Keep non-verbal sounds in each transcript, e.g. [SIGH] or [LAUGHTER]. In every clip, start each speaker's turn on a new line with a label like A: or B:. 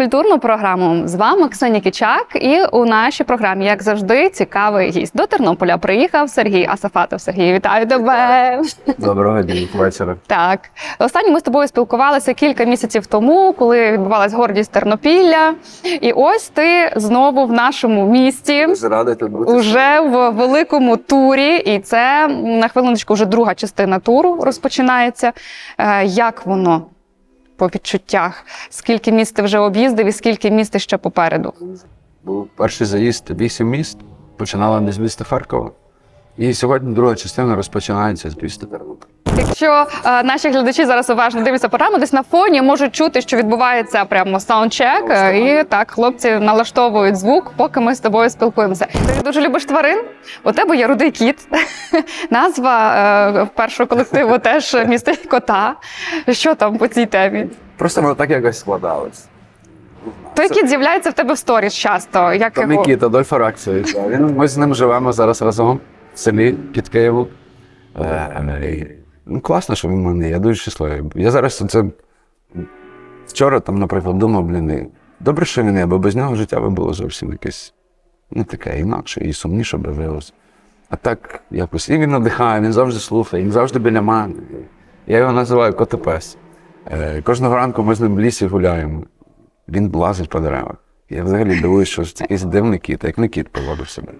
A: культурну програму. З вами Ксенія Кічак, і у нашій програмі, як завжди, цікавий гість. До Тернополя приїхав Сергій Асафатов. Сергій, вітаю тебе.
B: Доброго дня, вечора.
A: Так, останнє ми з тобою спілкувалися кілька місяців тому, коли відбувалась гордість Тернопілля. І ось ти знову в нашому місті.
B: Дуже тут бути.
A: Уже в великому турі, і це на хвилиночку вже друга частина туру розпочинається. Е, Як воно по відчуттях? Скільки міст ти вже об'їздив і скільки міст ще попереду?
B: Був перший заїзд вісім міст. Починала не з міста Харкова. І сьогодні друга частина розпочинається з міста Тернопіль.
A: Якщо е, наші глядачі зараз уважно дивляться програму, десь на фоні можуть чути, що відбувається прямо саундчек, е, і так хлопці налаштовують звук, поки ми з тобою спілкуємося. Ти дуже любиш тварин? У тебе є рудий кіт. [LAUGHS] Назва е, першого колективу [LAUGHS] теж містить кота. Що там по цій темі?
B: Просто воно так якось складалось.
A: Той кіт з'являється в тебе в сторіс часто. Як
B: Там
A: його?
B: Нікіта, Адольфа Ракція. Він, ми з ним живемо зараз разом селі під Києвом. Е, ну, класно, що він в мене. Я дуже щасливий. Я зараз це вчора там, наприклад, думав, блін, добре, що він є, бо без нього життя би було зовсім якесь не таке інакше і сумніше би виявилося. А так якось і він надихає, він завжди слухає, він завжди біля мене. Я його називаю котопес. Е, кожного ранку ми з ним в лісі гуляємо. Він лазить по деревах. Я взагалі дивуюся, що це якийсь дивний кіт, як не кіт поводив себе.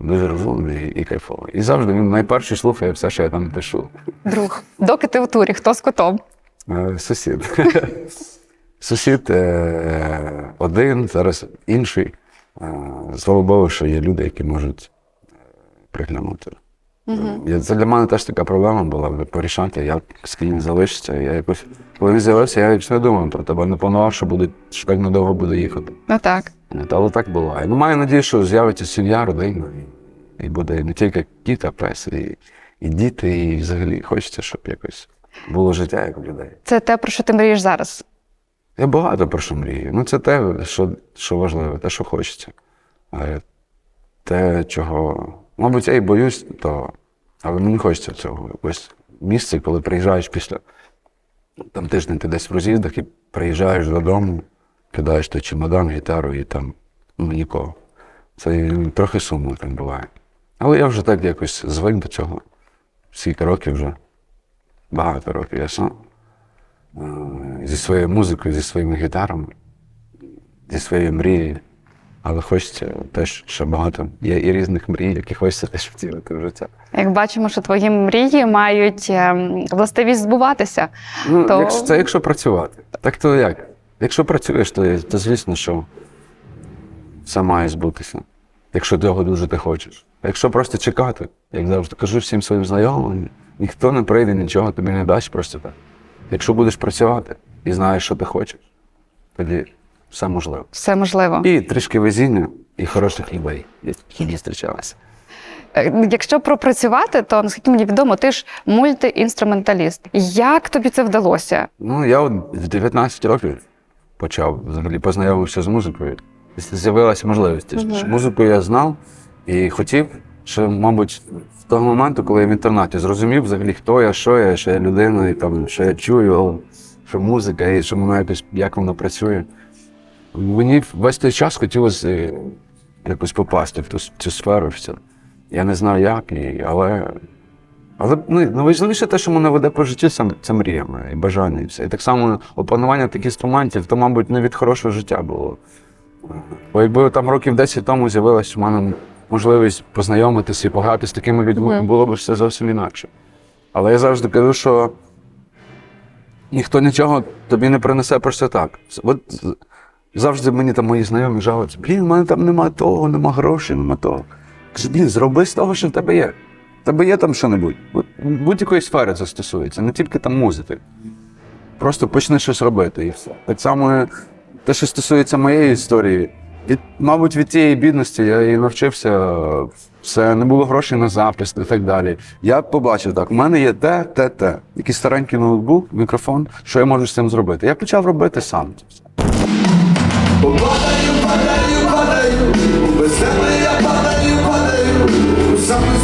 B: Дуже розумний і кайфовий. І завжди він найперший слухає все, що я там пишу.
A: Друг. Доки ти в турі, хто з котом?
B: Е, Сусід. [LAUGHS] Сусід е, один, зараз інший. Е, Слава Богу, що є люди, які можуть приглянути. Я- Це для мене теж така проблема була порішати, як з ким залишиться. Я якось, коли він з'явився, я не думав про тебе, не планував, що буде, що так надовго буде їхати.
A: Ну так.
B: Але так буває. Ну, маю надію, що з'явиться сім'я, родина, і, і буде не тільки кіт, а пес, і, і діти, і взагалі хочеться, щоб якось було життя як у людей.
A: Це те, про що ти мрієш зараз.
B: Я багато про що мрію. Ну, це те, що, що важливо, те, що хочеться. А те, чого, мабуть, я і боюсь, то, але мені хочеться цього. Якось місце, коли приїжджаєш після там тиждень ти десь в роз'їздах і приїжджаєш додому, кидаєш той чемодан, гітару і там ну, нікого. Це трохи сумно так буває. Але я вже так якось звик до цього. Скільки років вже. Багато років я сам. Е, Зі своєю музикою, зі своїми гітарами, зі своєю мрією. Але хочеться теж ще багато. Є і різних мрій, які хочеться теж втілити в життя.
A: Як бачимо, що твої мрії мають ем, властивість збуватися.
B: Ну,
A: То-
B: якщо, це якщо працювати. Так то як? Якщо працюєш, то, то звісно, що все має збутися. Якщо того дуже ти хочеш. А якщо просто чекати, як завжди кажу всім своїм знайомим, ніхто не прийде, нічого тобі не дасть просто так. Якщо будеш працювати і знаєш, що ти хочеш, тоді все можливо.
A: Все можливо.
B: І трішки везіння, і хороших людей, які не зустрічалися.
A: Е, Якщо пропрацювати, то наскільки мені відомо, ти ж мультиінструменталіст. Як тобі це вдалося?
B: Ну, я от в 19 років почав взагалі познайомився з музикою. З'явилася можливість. Що Музику я знав і хотів, що, мабуть, в того моменту, коли я в інтернаті зрозумів взагалі, хто я, що я, що я людина, і там, що я чую, що музика, і що воно якось, як воно працює. Мені весь той час хотілося е, якось попасти в ту, цю сферу. Все. Я не знаю як, але але ну, найважливіше те, що мене веде по житті, це, це мрія моя і бажання, і все. І так само опанування таких інструментів, то, мабуть, не від хорошого життя було. Бо якби там років 10 тому з'явилася у мене можливість познайомитися і пограти з такими людьми, було б все зовсім інакше. Але я завжди кажу, що ніхто нічого тобі не принесе просто так. От завжди мені там мої знайомі жалуються, блін, в мене там нема того, нема грошей, нема того. Кажу, блін, зроби з того, що в тебе є. Тебе є там що-небудь. Будь-якої сфери це стосується, не тільки там музики. Просто почни щось робити і все. Так само те, що стосується моєї історії, від, мабуть, від тієї бідності я і навчився. Все, не було грошей на запис і так далі. Я побачив так: у мене є те, те, те. Якийсь старенький ноутбук, мікрофон, що я можу з цим зробити. Я почав робити сам.
C: Падаю, падаю, падаю, тебе я падаю, падаю, сам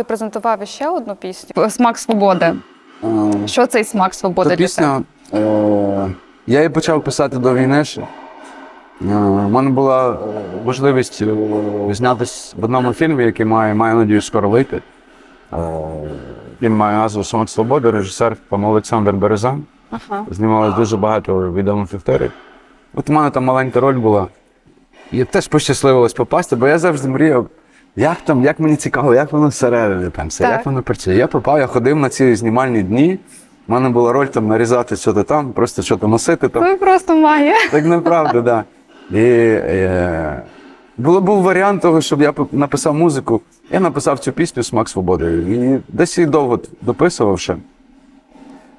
A: ти презентував ще одну пісню Смак свободи.
B: Е,
A: Що цей смак свободи
B: Ця
A: для тебе?
B: пісня. Е, я її почав писати до війни. ще. Е, У мене була е, можливість е, знятися в одному фільмі, який має, маю надію скоро вийти. Е, Він має назву Смак свободи, режисер пан Олександр Березан.
A: Ага.
B: Знімалось дуже багато відомих акторів. От у мене там маленька роль була. І теж пощасливилось попасти, бо я завжди мріяв, як там, як мені цікаво, як воно всередині там все,
A: Так.
B: як воно працює. Я попав, я ходив на ці знімальні дні. У мене була роль там нарізати що-то там, просто що-то носити там.
A: Ну просто має.
B: Так неправда, так. Да. І е, було, був варіант того, щоб я написав музику. Я написав цю пісню Смак свободи. І десь її довго дописував ще.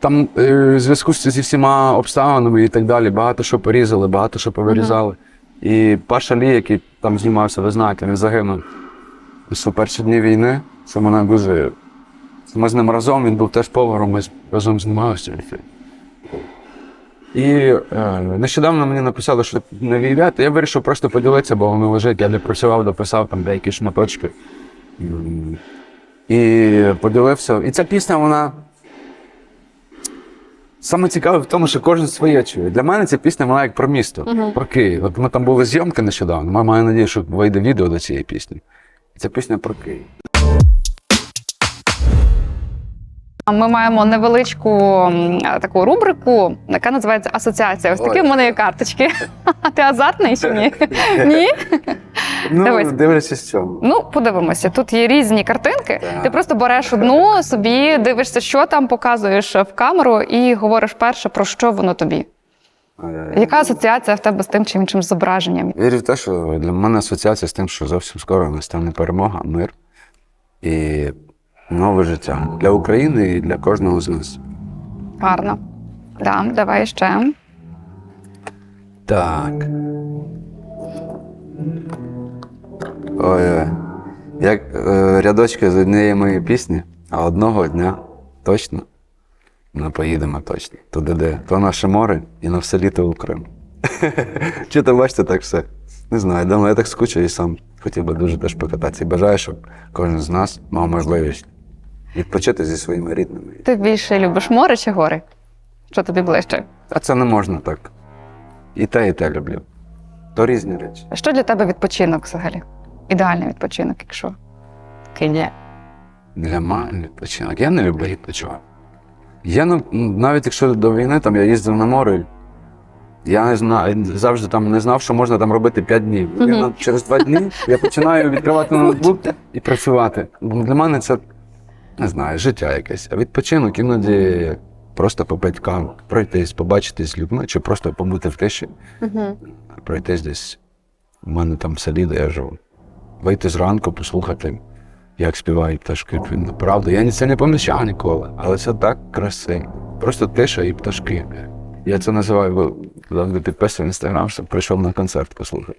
B: Там е, в зв'язку зі всіма обставинами і так далі, багато що порізали, багато що повирізали. І Паша Лі, який там знімався, ви знаєте, він загинув у перші дні війни. Це мене дуже. Ми з ним разом, він був теж поваром, ми разом знімалися. І е, нещодавно мені написали, що не виявляти. Я вирішив просто поділитися, бо воно лежить. Я не працював, дописав там деякі шматочки. І поділився. І ця пісня, вона. Саме цікаве в тому, що кожен своє чує. Для мене ця пісня вона як про місто, про Київ. От ми там були зйомки нещодавно. Маю надію, що вийде відео до цієї пісні. Ця пісня про Київ.
A: Ми маємо невеличку таку рубрику, яка називається Асоціація. Ось такі
B: Ой.
A: в мене є карточки. А ти азартний чи ні? [LAUGHS] Ні?
B: Ну,
A: Дивись.
B: дивлячись з чому.
A: Ну, подивимося. Тут є різні картинки.
B: Так.
A: Ти просто береш одну собі, дивишся, що там, показуєш в камеру і говориш перше, про що воно тобі. Яка асоціація в тебе з тим чи іншим зображенням?
B: Вірю в те, що для мене асоціація з тим, що зовсім скоро настане перемога, мир і нове життя для України і для кожного з нас.
A: Гарно. Да, давай ще.
B: Так. Ой, як е, рядочки з однієї моєї пісні, а одного дня точно ми поїдемо точно. Туди, де то наше море і на все літо у Крим. [LAUGHS] Чи то бачите так все? Не знаю, давно я так скучаю і сам хотів би дуже теж покататися. І бажаю, щоб кожен з нас мав можливість відпочити зі своїми рідними.
A: Ти більше любиш море чи гори? Що тобі ближче?
B: А це не можна так. І те, і те люблю. То різні речі.
A: А Що для тебе відпочинок взагалі? Ідеальний відпочинок, якщо кине.
B: Для мене відпочинок. Я не люблю відпочивати. Я ну, навіть якщо до війни там я їздив на море, я не знаю, завжди там не знав, що можна там робити 5 днів. Я,
A: Мгм.
B: на- через 2 дні я починаю відкривати ноутбук і працювати. Для мене це не знаю, життя якесь. А відпочинок іноді просто попити каву, пройтись, побачитись з людьми, чи просто побути в тиші,
A: Угу.
B: пройтись десь. У мене там в селі, де я живу. Вийти зранку, послухати, як співають пташки. Правда, я це не помічав ніколи, але це так красиво. Просто тиша і пташки. Я це називаю, бо підписую в інстаграм, щоб прийшов на концерт послухати.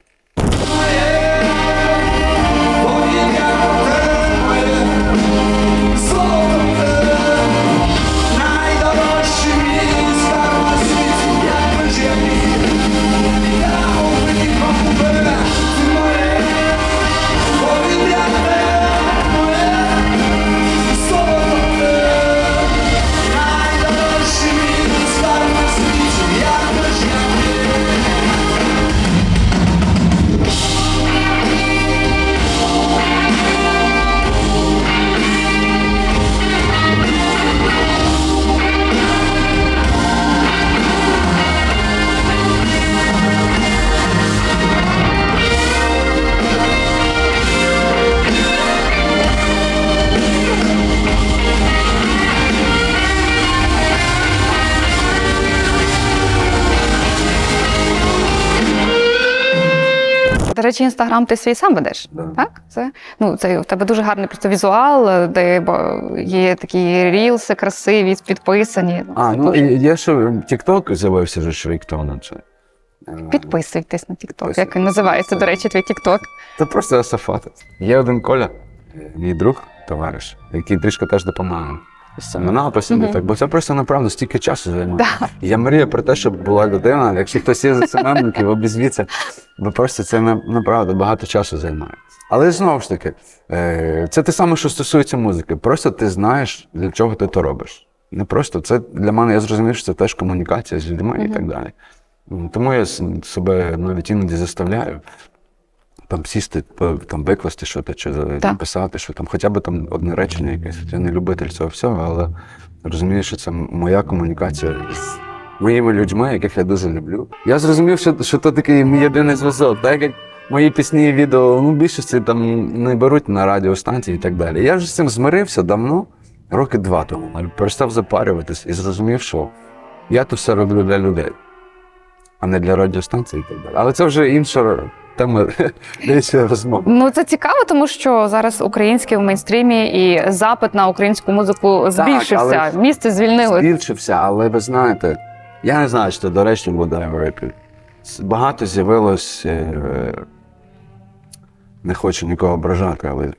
A: Речі, інстаграм ти свій сам ведеш.
B: Да.
A: Так? Це, ну, це в тебе дуже гарний просто візуал, де бо, є такі рілси красиві, підписані.
B: А, ну є ще TikTok з'явився вже рік тому. Це, е,
A: Підписуйтесь на
B: Підписуйтесь.
A: як він називається, до речі, твій TikTok.
B: Це просто Асафат. Є один Коля, е, мій друг, товариш, який трішки теж допомагає. Семена посіяти, так, бо це просто направду стільки часу займає.
A: Да.
B: Я мрію про те, щоб була людина, якщо хтось є за семенників, обізвіться, бо просто це на- направду багато часу займає. Але знову ж таки, е, це те саме, що стосується музики. Просто ти знаєш, для чого ти то робиш. Не просто це для мене, я зрозумів, що це теж комунікація з людьми і так далі. Тому я себе навіть іноді заставляю там сісти, там викласти щось, чи написати, що там, хоча б там одне речення якесь. Я не любитель цього всього, але розумію, що це моя комунікація з моїми людьми, яких я дуже люблю. Я зрозумів, що, що то такий мій єдиний зв'язок. Так як мої пісні і відео, ну, більшості там не беруть на радіостанції і так далі. Я вже з цим змирився давно, роки два тому. Перестав запарюватись і зрозумів, що я то все роблю для людей, а не для радіостанції і так далі. Але це вже інша тема іншої розмови.
A: Ну це цікаво, тому що зараз український в мейнстрімі і запит на українську музику збільшився.
B: але-
A: Місце звільнилось.
B: збільшився, але ви знаєте, я не знаю, що доречно буде в репі. Багато з'явилось, е, не хочу нікого ображати, але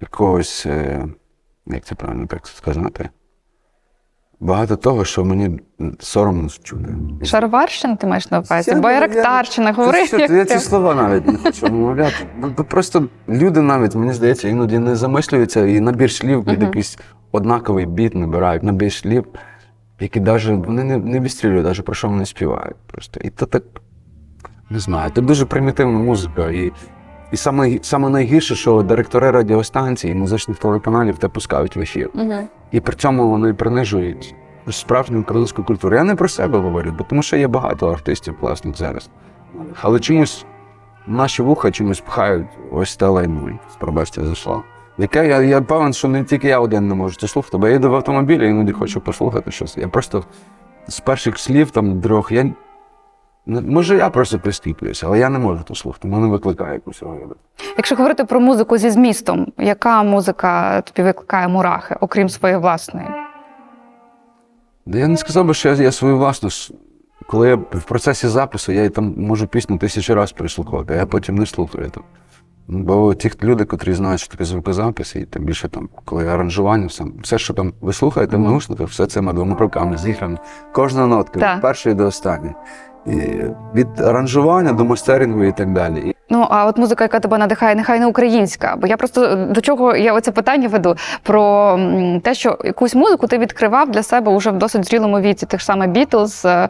B: якогось, е, як це правильно так сказати, багато того, що мені соромно чути.
A: Шароварщина, ти маєш на увазі?
B: Я-
A: Байрактарщина, говори.
B: Що,
A: як
B: Я ці слова навіть не хочу вимовляти. Бо Просто люди навіть, мені здається, іноді не замислюються і набір слів під якийсь однаковий біт набирають, набір слів, які даже, вони не, не відстрілюють, навіть про що вони співають. Просто. І то так, не знаю, це дуже примітивна музика. І, і саме, саме найгірше, що директори радіостанцій музичних телеканалів те пускають в ефір.
A: Мгм.
B: І при цьому вони принижують справжню українську культуру. Я не про себе говорю, бо тому що є багато артистів класних зараз. Але чомусь наші вуха чомусь пхають ось те лайно, пробачте за слово. Яке я, я певен, що не тільки я один не можу це слухати, бо я їду в автомобілі, іноді хочу послухати щось. Я просто з перших слів, там, трьох, я. Може, я просто прискіплююся, але я не можу то слухати. Мене викликає якусь огиду.
A: Якщо говорити про музику зі змістом, яка музика тобі викликає мурахи, окрім своєї власної?
B: Да я не сказав би, що я, я свою власну. Коли я в процесі запису, я там можу пісню тисячу разів переслухати, а я потім не слухаю. Там. Бо ті люди, котрі знають, що таке звукозапис, і тим більше там, коли аранжування, все, все, що там ви слухаєте в наушниках, все це двома руками зіграно. Кожна нотка, від першої до останньої. Від аранжування до мастерингу і так далі.
A: Ну а от музика, яка тебе надихає, нехай не українська. Бо я просто до чого я оце питання веду про те, що якусь музику ти відкривав для себе уже в досить зрілому віці. Тих саме Бітлз. Е, е,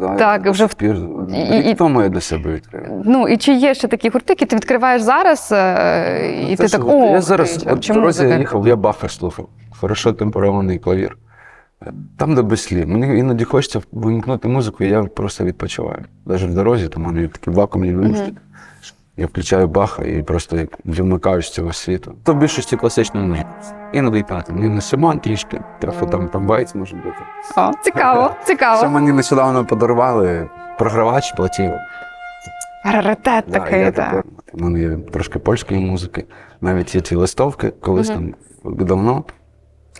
B: да,
A: Так, вже в- і- і-
B: тому я для себе відкрив.
A: ну і чи є ще такі гурти, які ти відкриваєш зараз, е, і
B: Ну,
A: ти так о,
B: я зараз в дорозі я їхав, я Баха слухав. Хорошо темперований клавір. Там, де без слів. Мені іноді хочеться вимкнути музику, і я просто відпочиваю. Навіть в дорозі, там є такі вакуумні наушники. Я включаю Баха і просто як з цього світу. То в більшості класичної музики. Іноді так, і на Симон трішки, трохи там, там байц може бути.
A: О, цікаво, [LAUGHS] цікаво.
B: мені нещодавно подарували програвач платів.
A: Раритет
B: Да,
A: такий, так.
B: У мене є трошки польської музики. Навіть є ці листовки, колись там давно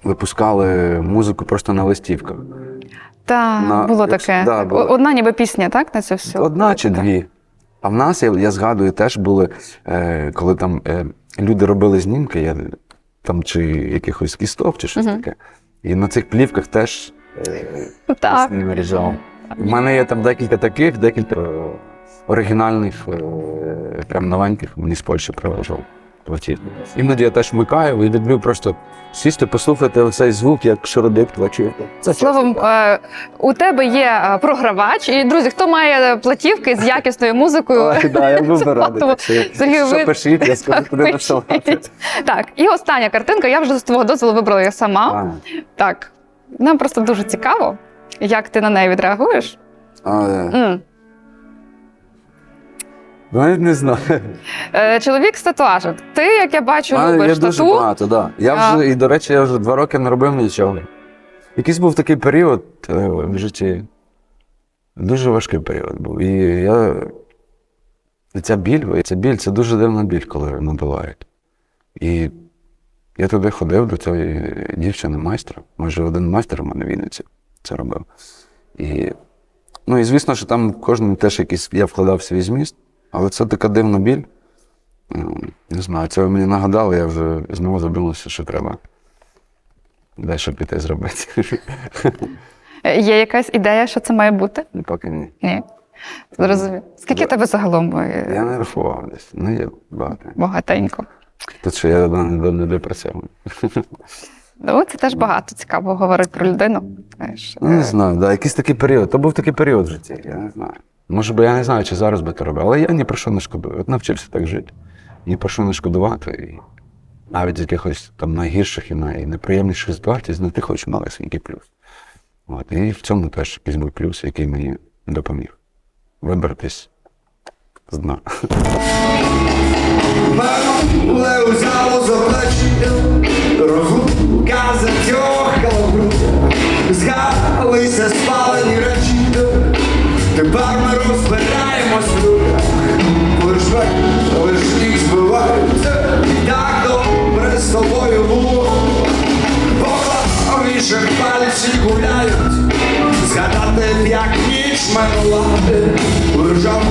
B: випускали музику просто на листівках.
A: Так,
B: На-
A: було таке.
B: да, було.
A: Одна ніби пісня, так? На це все.
B: Одна чи дві. А в нас, я, я згадую, теж були, е, коли там е, люди робили знімки, я, там чи якихось кісток, чи щось таке. І на цих плівках теж е,
A: Так.
B: пісні. У мене є там декілька таких, декілька е, оригінальних, е, прям новеньких, мені з Польщі привезав платів. Іноді я теж вмикаю і люблю просто сісти, послухати оцей звук, як шародик плаче. Це
A: Словом, е, у тебе є е, програвач, і друзі, хто має платівки з якісною музикою?
B: Ой, да, я був радий. так що,
A: Сергій,
B: Що пишіть, я скажу, куди насилати.
A: Так, і остання картинка. Я вже з твого дозволу вибрала її сама. Так, нам просто дуже цікаво, як ти на неї відреагуєш.
B: а, е,
A: М.
B: Навіть не знаю.
A: Е, чоловік з татуажем. Ти, як я бачу,
B: А,
A: любиш
B: я дуже
A: тату.
B: багато, да. Я
A: А.
B: вже, і, до речі, я вже два роки не робив нічого. Якийсь був такий період е, в житті. Дуже важкий період був. І я. Ця біль, ця біль це дуже дивна біль, коли набивають. І я туди ходив до цієї дівчини майстра. Може, один майстер у мене в Вінниці це робив. І, ну, і звісно, що там кожен теж якийсь я вкладав свій зміст, але це така дивна біль. Ем, Не знаю, це ви мені нагадали, я вже знову забився, що треба Де що піти зробити.
A: Е, Є якась ідея, що це має бути?
B: Поки ні.
A: Ні. Зрозумів. Скільки тебе загалом е,
B: Я не рахував десь. Ну, є багато.
A: багатенько?
B: Тут що я не допрацьовую.
A: Ну, це теж багато цікаво говорити про людину.
B: Ну, не
A: е,
B: знаю, да, якийсь такий період. То був такий період в житті, я не знаю. Може би я не знаю, чи зараз би то робив, але я ні про що не шкодую. Навчився так жити. Ні про що не шкодувати. І навіть з якихось там найгірших і найнеприємніших ситуацій знайти хоч малесенький плюс. От. І в цьому теж якийсь був плюс, який мені допоміг вибратись з дна.
C: Лиш лиш їх збиваються, і так добре з тобою пальці гуляють, згадати, як ніч минула, лежав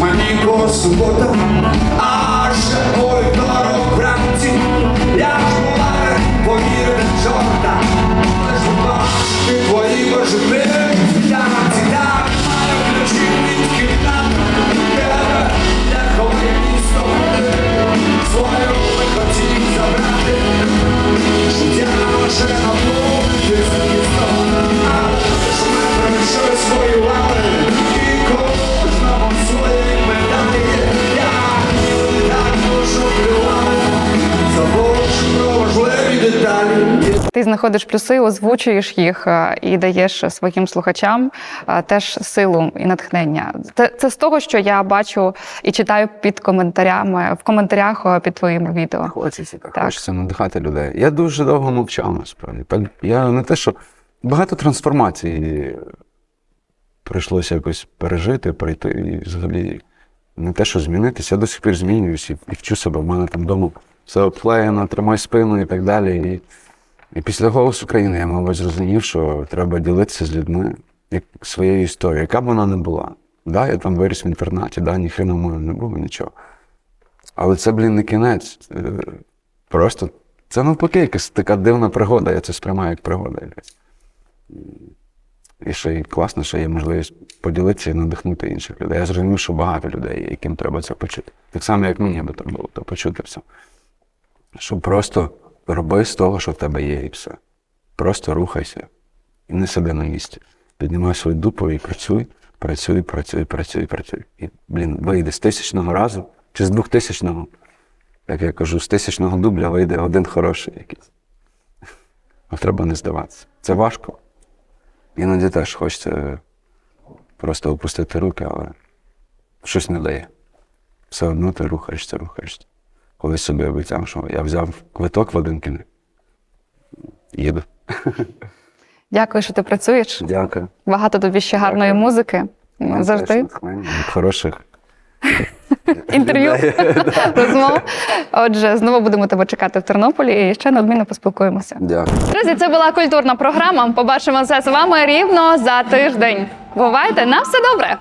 C: мені по суботам, а ще ой дорог вранці, я ж була не повірити
A: знаходиш плюси, озвучуєш їх е, і даєш своїм слухачам е, теж силу і натхнення. Це, це з того, що я бачу і читаю під коментарями в коментарях е, під твоїми відео.
B: Хочеться так.
A: Так.
B: Хочеться надихати людей. Я дуже довго мовчав насправді. Я не те, що багато трансформацій прийшлося якось пережити, пройти і взагалі не те, що змінитися, я до сих пір змінююся і, і вчу себе. У мене там вдома все обклеєно, тримай спину і так далі. І, і після «Голос України я, мабуть, зрозумів, що треба ділитися з людьми як своєю історією, яка б вона не була. Да, я там виріс в інтернаті, да, ні хрена мою не було, нічого. Але це, блін, не кінець. Е, Просто це навпаки якась така дивна пригода. Я це сприймаю як пригода якась. І ще й класно, що є можливість поділитися і надихнути інших людей. Я зрозумів, що багато людей, яким треба це почути. Так само, як мені би то було, то почути все. Що просто роби з того, що в тебе є, і все. Просто рухайся і не сиди на місці. Піднімай свою дупу і працюй, працюй, працюй, працюй, працюй. І, блін, вийде з тисячного разу чи з двохтисячного. Як я кажу, з тисячного дубля вийде один хороший якийсь. А треба не здаватися. Це важко. Іноді теж хочеться просто опустити руки, але щось не дає. Все одно ти рухаєшся, рухаєшся. Колись собі обіцяв, що я взяв квиток в один кінець. Їду.
A: Дякую, що ти працюєш.
B: Дякую.
A: Багато тобі ще гарної
B: Дякую.
A: музики.
B: Теж
A: Завжди
B: натхнення хороших. [LAUGHS]
A: інтерв'ю, [LAUGHS] розмов. Отже, знову будемо тебе чекати в Тернополі і ще неодмінно поспілкуємося.
B: Дякую.
A: Друзі, це була культурна програма. Побачимося з вами рівно за тиждень. Бувайте на все добре!